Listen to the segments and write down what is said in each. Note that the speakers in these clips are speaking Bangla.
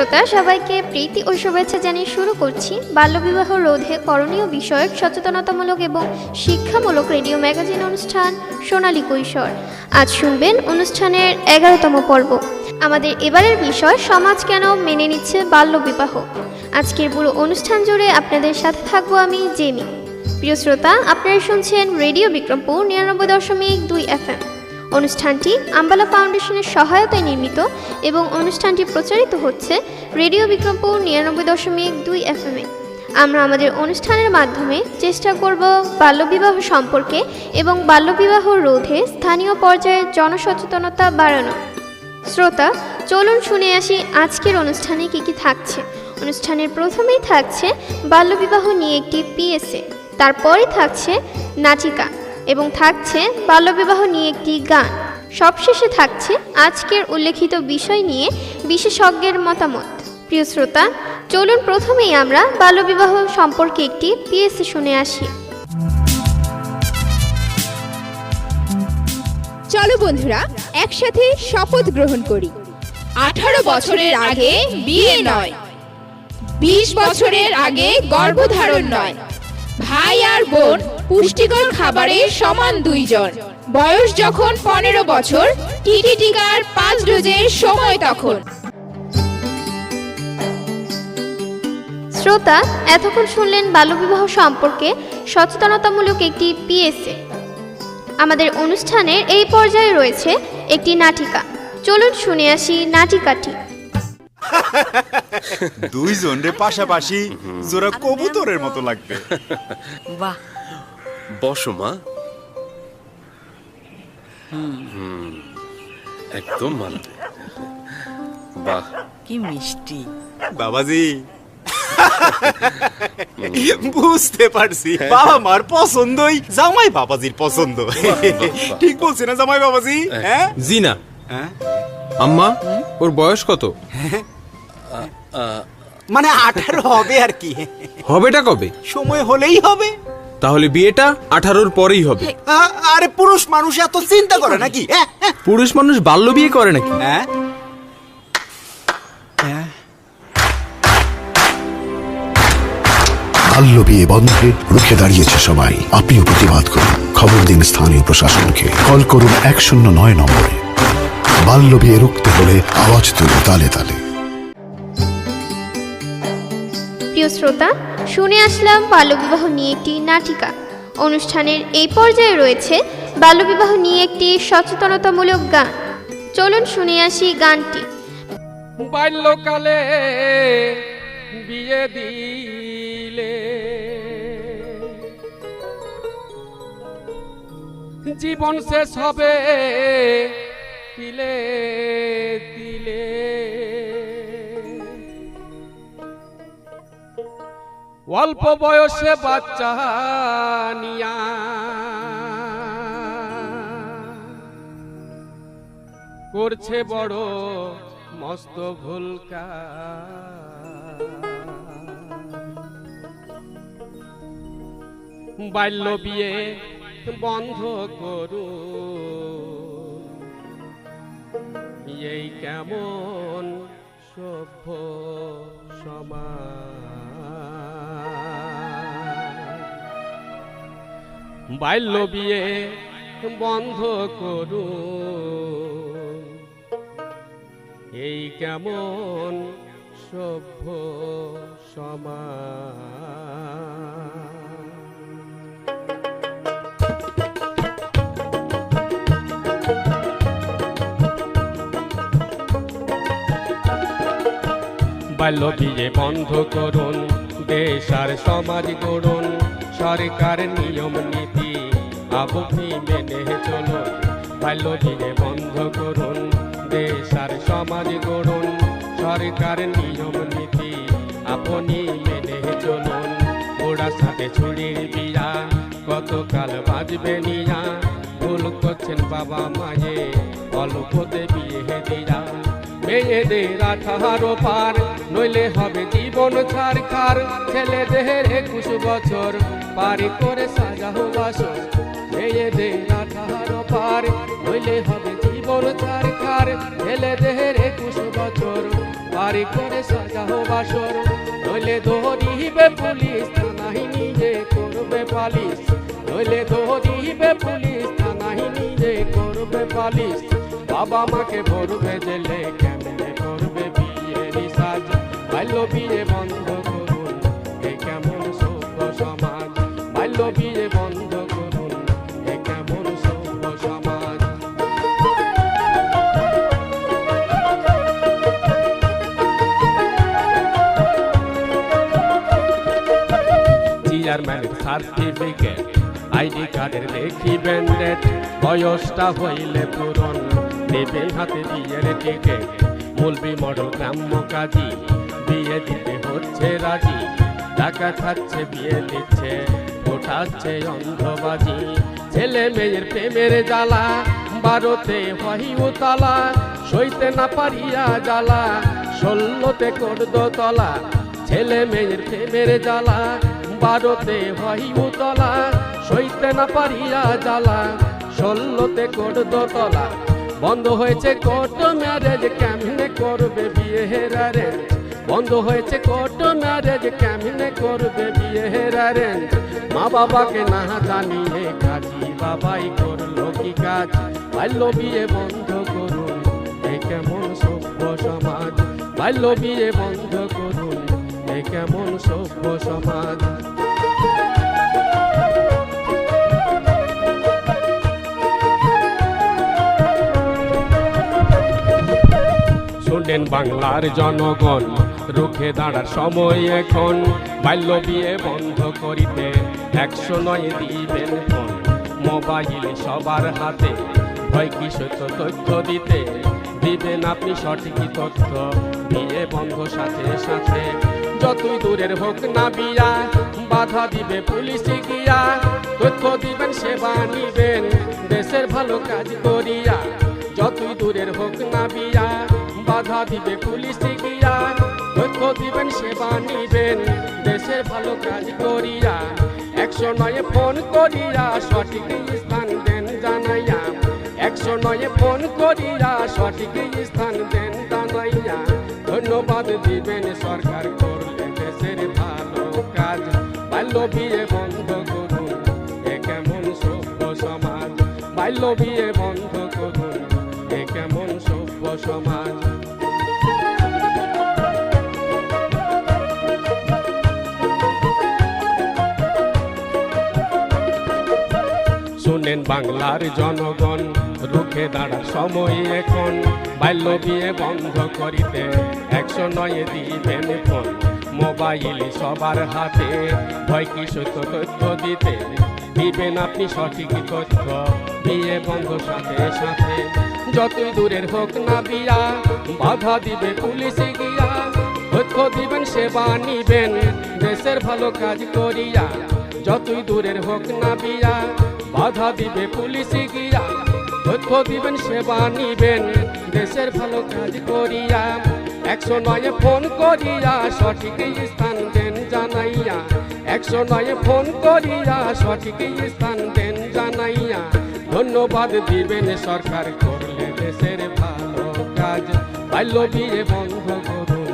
শ্রোতা, সবাইকে প্রীতি ও শুভেচ্ছা জানিয়ে শুরু করছি বাল্যবিবাহ রোধে করণীয় বিষয়ক সচেতনতামূলক এবং শিক্ষামূলক রেডিও ম্যাগাজিন অনুষ্ঠান সোনালী কৈশোর। আজ শুনবেন অনুষ্ঠানের এগারোতম পর্ব। আমাদের এবারের বিষয়, সমাজ কেন মেনে নিচ্ছে বাল্যবিবাহ? আজকের পুরো অনুষ্ঠান জুড়ে আপনাদের সাথে থাকব আমি জেমি। প্রিয় শ্রোতা, আপনারা শুনছেন রেডিও বিক্রমপুর নিরানব্বই দশমিক দুই এফএম। অনুষ্ঠানটি আম্বালা ফাউন্ডেশনের সহায়তায় নির্মিত এবং অনুষ্ঠানটি প্রচারিত হচ্ছে রেডিও বিক্রমপুর নিরানব্বই দশমিক দুই এফএমে আমরা আমাদের অনুষ্ঠানের মাধ্যমে চেষ্টা করব বাল্যবিবাহ সম্পর্কে এবং বাল্যবিবাহ রোধে স্থানীয় পর্যায়ে জনসচেতনতা বাড়ানো। শ্রোতা, চলুন শুনে আসি আজকের অনুষ্ঠানে কি কি থাকছে। অনুষ্ঠানের প্রথমেই থাকছে বাল্যবিবাহ নিয়ে একটি পিএসএ তারপরে থাকছে নাটিকা। এবং থাকছে বাল্যবিবাহ নিয়ে একটি গান। সবশেষে থাকছে আজকের উল্লেখিত বিষয় নিয়ে বিশেষজ্ঞের মতামত। প্রিয় শ্রোতা, চলুন প্রথমেই আমরা বাল্যবিবাহ সম্পর্কে একটি পিএসসি শুনে আসি। চলো বন্ধুরা, একসাথে শপথ গ্রহণ করি। আঠারো বছরের আগে বিয়ে নয়। বিশ বছরের আগে গর্ভধারণ নয়। ভাই আর বোন পুষ্টিকর খাবারে সমান দুইজন। বয়স যখন পনেরো বছর টিটি টিকার পাঁচ ডোজের সময় তখন। শ্রোতা এতক্ষণ শুনলেন বাল্যবিবাহ সম্পর্কে সচেতনতামূলক একটি পিএসএ। আমাদের অনুষ্ঠানের এই পর্যায়ে রয়েছে একটি নাটিকা। চলুন শুনে আসি নাটিকাটি। দুইজন রে পাশাপাশি জোড়া কবুতরের মতো লাগবে। বাহ। বসো মা। হুম, একদম মানাবে। বাহ। কি মিষ্টি। বাবাজি। বুঝতে পারছি। বাবা মার পছন্দই জামাই বাবাজির পছন্দ। ঠিক বলছে না জামাই বাবাজি? হ্যাঁ। জি না হ্যাঁ? আম্মা ওর বয়স কত? মানে আঠারো হবে আর কি। হবেটা কবে? সময় হলেই হবে। তাহলে বিয়েটা আঠারোর পরেই হবে। আ- আরে পুরুষ মানুষ এত চিন্তা করে নাকি? হ্যাঁ? হ্যাঁ? পুরুষ মানুষ বাল্য বিয়ে করে নাকি? হ্যাঁ। বাল্য বিয়ে বন্ধে রুখে দাঁড়িয়েছে সবাই। আপনিও প্রতিবাদ করুন। খবর দিন স্থানীয় প্রশাসনকে। কল করুন এক শূন্য নয় নম্বরে। বাল্য বিয়ে রুখতে হলে আওয়াজ তুলে তালে তালে। প্রিয় শ্রোতা শুনে আসলাম বাল্যবিবাহ নিয়ে একটি নাটিকা। অনুষ্ঠানের এই পর্যায়ে রয়েছে বাল্যবিবাহ নিয়ে একটি সচেতনতামূলক গান। চলুন শুনে আসি গানটি। বাল্যকালে বিয়ে দিলে। জীবন শেষ হবে অল্প বয়সে বাচ্চা নিয়া। করছে বড় মস্ত ভুলকা বাল্য বিয়ে বন্ধ করু। এই কেমন সভ্য সমাজ। বাল্য বিয়ে বন্ধ করুন এই কেমন সভ্য সমাজ? বাল্য বিয়ে বন্ধ করুন, দেশ আর সমাজ গড়ুন, সরকার নিয়ম নীতি আপনি মেনে চলুন বাল্য বিয়ে বন্ধ করুন, দেশ আর সমাজ গড়ুন, সরকার নিয়ম নীতি আপনি মেনে চলুন। ওরা সাথে ছুরির বিয়া কতকাল বাজবে নিয়া। ভুল করছেন বাবা মায়ে, অল্পতে বিয়ে দিয়া। মেয়েদের আঠারো পার, নইলে হবে জীবন ছাড় খার ছেলেদের একুশ বছর পারি করে সাজাও বাসর। মেয়েদের আঠারো পার, নইলে হবে জীবন ছাড় খার ছেলেদের একুশ বছর পারি করে সাজাও বাসর। নইলে ধরিবে পুলিশ থানাহি নিজে করবে পালিশ। নইলে ধরিবে পুলিশ থানাহি নিজে করবে পালিশ। বাবা মাকে ভরবে জেলে চেয়ারম্যানের সার্টিফিকেট আইডি কার্ডের দেখিবেন ডেট বয়সটা হইলে পূরণ। দেবে হাতে বিয়ের টিকেট মুলবি মডেল গ্রাম্য কাজী, বিয়ে দিতে হচ্ছে রাজি। টাকা খাচ্ছে বিয়ে দিচ্ছে ওঠাচ্ছে অন্ধবাজি। ছেলে মেয়ের প্রেমের জ্বালা, বারোতে হই উতলা। সইতে না পারিয়া জ্বালা, ষোলোতে করদ তলা ছেলে মেয়ের প্রেমের জ্বালা বারোতে হই উতলা, সইতে না পারিয়া জ্বালা, ষোলোতে করদ তলা বন্ধ হয়েছে কোর্ট ম্যারেজ, কেমনে করবে বিয়ে হেরারে বন্ধ হয়েছে কোর্ট ম্যারেজ, কেমনে করবে বিয়ে হেরারে মা বাবাকে না জানিয়ে কাজী বাবাই করল কি কাজ? বাল্য বিয়ে বন্ধ করুন, এ কেমন সভ্য সমাজ? বাল্য বিয়ে বন্ধ করুন কেমন সভ্য সমাজ? শোনেন বাংলার জনগণ, রুখে দাঁড়ার সময় এখন। বাল্য বিয়ে বন্ধ করিতে একশো নয় দিবেন ফোন। মোবাইল সবার হাতে, ভয় কি সত্য তথ্য দিতে? দিবেন আপনি সঠিক তথ্য, বিয়ে বন্ধ সাথে সাথে। যতই দূরের হোক না বিয়া, বাধা দিবে পুলিশে গিয়া, তথ্য দিবেন, সেবা নিবেন, দেশের ভালো কাজ করিয়া। যতই দূরের হোক না বিয়া, বাধা দিবে পুলিশে গিয়া, তথ্য দিবেন, সেবা নিবেন, দেশের ভালো কাজ করিয়া। একশো নয় ফোন করিয়া সঠিক স্থান দেন জানাইয়া। একশো নয় ফোন করিয়া সঠিক স্থান দেন জানাইয়া। ধন্যবাদ দিবেন সরকার বাল্য বিয়ে বন্ধ করুন, এ কেমন সভ্য সমাজ? বাল্য বিয়ে বন্ধ করুন, এ কেমন সভ্য সমাজ? শুনেন বাংলার জনগণ, রুখে দাঁড়ার সময় এখন। বাল্য বিয়ে বন্ধ করিতে একশো নয় দিবেন ফোন। মোবাইল সবার হাতে। ভয় কি সত্য তথ্য দিতে? দিবেন আপনি সঠিক তথ্য। বিয়ে বন্ধ সাথে সাথে। যতই দূরের হোক না বিয়া, বাধা দিবে পুলিশে গিয়া। তথ্য দিবেন, সেবা নিবেন, দেশের ভালো কাজ করিয়া। যতই দূরের হোক না বিয়া, বাধা দিবে পুলিশে গিয়া। তথ্য দিবেন, সেবা নিবেন, দেশের ভালো কাজ করিয়া। একশো নয় ফোন করিয়া সঠিক স্থান দেন জানাইয়া। একশো নয় ফোন করিয়া সঠিক স্থান দেন জানাইয়া। ধন্যবাদ দিবেন সরকার, করলে দেশের ভালো কাজ। বাল্য বিয়ে বন্ধ করুন,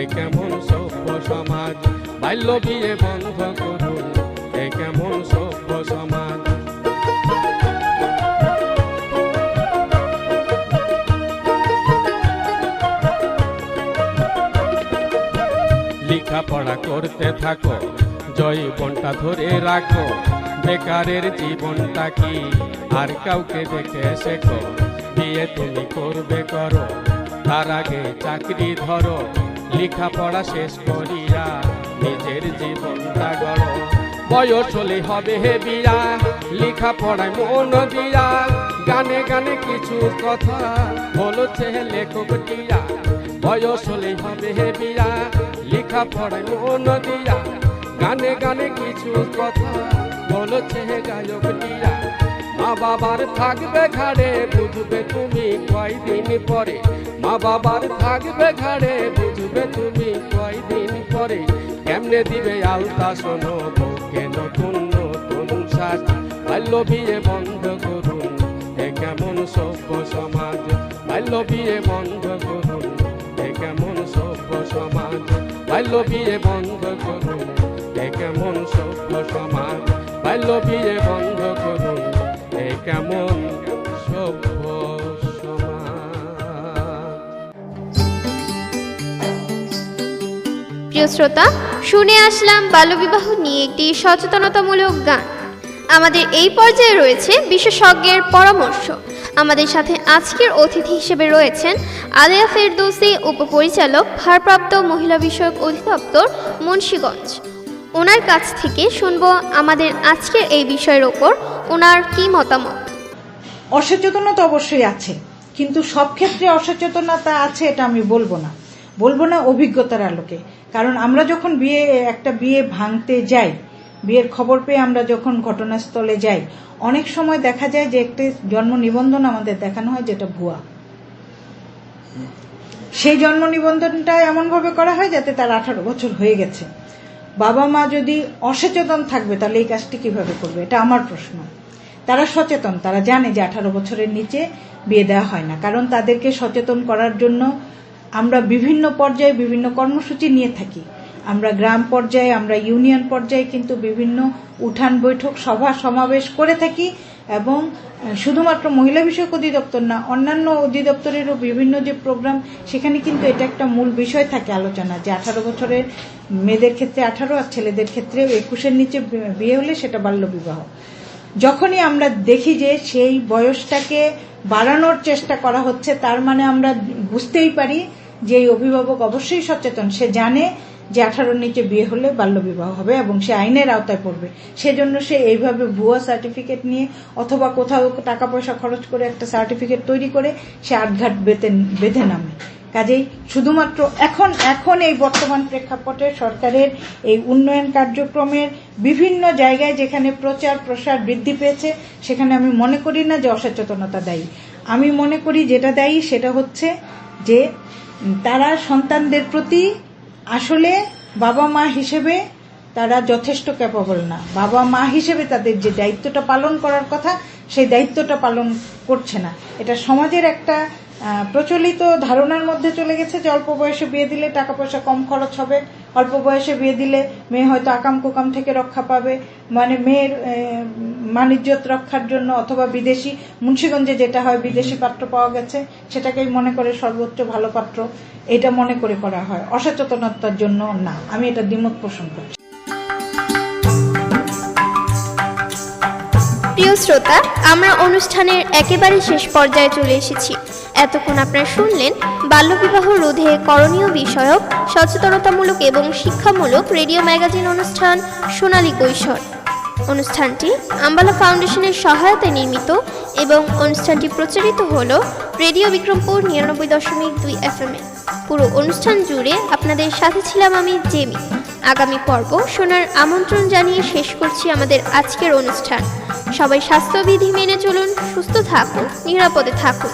এ কেমন সভ্য সমাজ? বাল্য বিয়ে বন্ধ করুন, এ কেমন সভ্য সমাজ? লেখাপড়া করতে থাকো জৈবনটা ধরে রাখো, বেকারের জীবনটা কি আর কাউকে দেখে শেখো, বিয়ে তুমি করবে করো, তার আগে চাকরি ধরো, লেখাপড়া শেষ করিয়া নিজের জীবনটা গড়ো। বয়স হলে হবে হে বিয়া লেখাপড়ায় মন দিয়া, গানে গানে কিছু কথা বলছে লেখক টিয়া বয়স হলে হবে হে বিয়া লেখা পড়ায় মন দিয়া গানে গানে কিছু কথা বলছে গায়ক টিয়া মা বাবার থাকবে ঘাড়ে, বুঝবে তুমি কয়দিন পরে। মা বাবার থাকবে ঘাড়ে, বুঝবে তুমি কয়দিন পরে। কেমনে দিবে আলতা শোনো বুকে নতুন নতুন সাজ। বাল্য বিয়ে বন্ধ করুন, এ কেমন সভ্য সমাজ। বাল্য বিয়ে বন্ধ করুন। বাল্য বিয়ে বন্ধ করুন। এ কেমন সভ্য সমাজ? বাল্য বিয়ে বন্ধ করুন। এ কেমন সভ্য প্রিয় শ্রোতা, শুনে আসলাম বাল্যবিবাহ নিয়ে একটি সচেতনতামূলক গান। আমাদের এই পর্যায়ে রয়েছে বিশেষজ্ঞের পরামর্শ। আমাদের সাথে আজকের অতিথি হিসেবে রয়েছেন আলিয়া ফেরদৌসি উপপরিচালক, ভারপ্রাপ্ত মহিলা বিষয়ক অধিদপ্তর মুন্সীগঞ্জ। ওনার কাছ থেকে শুনব আমাদের আজকের এই বিষয়ের ওপর। ওনার কি মতামত? অসচেতনতা অবশ্যই আছে, কিন্তু সব ক্ষেত্রে অসচেতনতা আছে এটা আমি বলব না। বলব না অভিজ্ঞতার আলোকে। কারণ আমরা যখন বিয়ে, একটা বিয়ে ভাঙতে যাই বিয়ের খবর পেয়ে আমরা যখন ঘটনাস্থলে যাই, অনেক সময় দেখা যায় যে একটি জন্ম নিবন্ধন আমাদের দেখানো হয় যেটা ভুয়া। সেই জন্ম নিবন্ধনটা এমনভাবে করা হয় যাতে তার আঠারো বছর হয়ে গেছে। বাবা মা যদি অসচেতন থাকবে, তাহলে এই কাজটি কীভাবে করবে? এটা আমার প্রশ্ন। তারা সচেতন, তারা জানে যে আঠারো বছরের নিচে বিয়ে দেওয়া হয় না। কারণ তাদেরকে সচেতন করার জন্য আমরা বিভিন্ন পর্যায়ে বিভিন্ন কর্মসূচি নিয়ে থাকি। আমরা গ্রাম পর্যায়ে, আমরা ইউনিয়ন পর্যায়ে কিন্তু বিভিন্ন উঠান বৈঠক সভা সমাবেশ করে থাকি এবং শুধুমাত্র মহিলা বিষয়ক অধিদপ্তর না, অন্যান্য অধিদপ্তরেরও বিভিন্ন যে প্রোগ্রাম, সেখানে কিন্তু এটা একটা মূল বিষয় থাকে আলোচনা, যে আঠারো বছরের মেয়েদের ক্ষেত্রে আঠারো আর ছেলেদের ক্ষেত্রে একুশের নিচে বিয়ে হলে সেটা বাল্যবিবাহ যখনই আমরা দেখি যে সেই বয়সটাকে বাড়ানোর চেষ্টা করা হচ্ছে, তার মানে আমরা বুঝতেই পারি যে এই অভিভাবক অবশ্যই সচেতন। সে জানে যে আঠারোর নিচে বিয়ে হলে বাল্যবিবাহ হবে এবং সে আইনের আওতায় পড়বে। সেজন্য সে এইভাবে ভুয়া সার্টিফিকেট নিয়ে অথবা কোথাও টাকা পয়সা খরচ করে একটা সার্টিফিকেট তৈরি করে সে আটঘাট বেঁধে বেঁধে নামে। কাজেই শুধুমাত্র এখন এখন এই বর্তমান প্রেক্ষাপটে সরকারের এই উন্নয়ন কার্যক্রমের বিভিন্ন জায়গায় যেখানে প্রচার প্রসার বৃদ্ধি পেয়েছে, সেখানে আমি মনে করি না যে অসচেতনতা দায়ী। আমি মনে করি যেটা দায়ী সেটা হচ্ছে যে তারা সন্তানদের প্রতি আসলে বাবা মা হিসেবে তারা যথেষ্ট ক্যাপাবল না। বাবা মা হিসেবে তাদের যে দায়িত্বটা পালন করার কথা, সেই দায়িত্বটা পালন করছে না। এটা সমাজের একটা প্রচলিত ধারণার মধ্যে চলে গেছে যে অল্প বয়সে বিয়ে দিলে টাকা পয়সা কম খরচ হবে। অল্প বয়সে বিয়ে দিলে মেয়ে হয়তো আকাম কুকাম থেকে রক্ষা পাবে। মানে মেয়ের মানিজ্যত রক্ষার জন্য অথবা বিদেশি, মুন্সীগঞ্জে যেটা হয় বিদেশি পাত্র পাওয়া গেছে, সেটাকেই মনে করে সর্বোচ্চ ভালো পাত্র। এটা মনে করে করা হয়। অসচেতনতার জন্য না। আমি এটা দ্বিমত পোষণ করছি। শ্রোতা, আমরা অনুষ্ঠানের একেবারে শেষ পর্যায়ে চলে এসেছি। এতক্ষণ আপনারা শুনলেন বাল্যবিবাহ রোধে করণীয় বিষয়ক, সচেতনতামূলক এবং শিক্ষামূলক রেডিও ম্যাগাজিন অনুষ্ঠান সোনালী কৈশোর। অনুষ্ঠানটি আম্বালা ফাউন্ডেশনের সহায়তায় নির্মিত এবং অনুষ্ঠানটি প্রচারিত হলো রেডিও বিক্রমপুর নিরানব্বই দশমিক দুই এফ পুরো অনুষ্ঠান জুড়ে আপনাদের সাথে ছিলাম আমি জেমি। আগামী পর্ব শোনার আমন্ত্রণ জানিয়ে শেষ করছি আমাদের আজকের অনুষ্ঠান। সবাই স্বাস্থ্যবিধি মেনে চলুন, সুস্থ থাকুন, নিরাপদে থাকুন।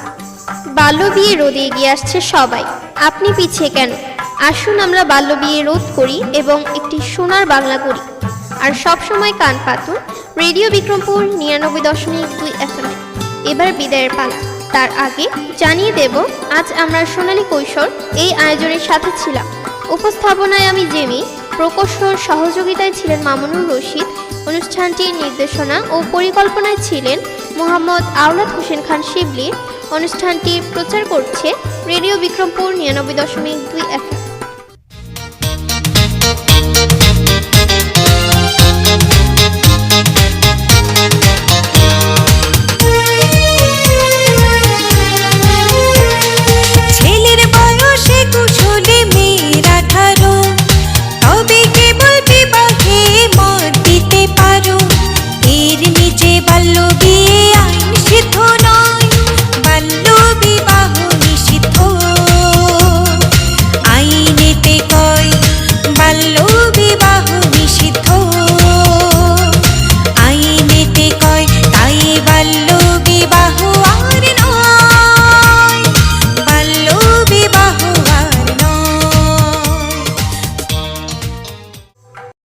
বাল্য বিয়ে রোধে এগিয়ে আসছে সবাই। আপনি পিছিয়ে কেন? আসুন আমরা বাল্য বিয়ে রোধ করি এবং একটি সোনার বাংলা করি। আর সব সময় কান পাতুন রেডিও বিক্রমপুর নিরানব্বই দশমিক দুই এফ এবার বিদায়ের পালা। তার আগে জানিয়ে দেব, আজ আমরা সোনালী কৈশোর এই আয়োজনের সাথে ছিলাম। উপস্থাপনায় আমি জেমি, প্রকৌশল সহযোগিতায় ছিলেন মামুনুর রশিদ অনুষ্ঠানটির নির্দেশনা ও পরিকল্পনায় ছিলেন মোহাম্মদ আওলাদ হোসেন খান শিবলি। অনুষ্ঠানটি প্রচার করছে রেডিও বিক্রমপুর নিরানব্বই দশমিক দুই এফএম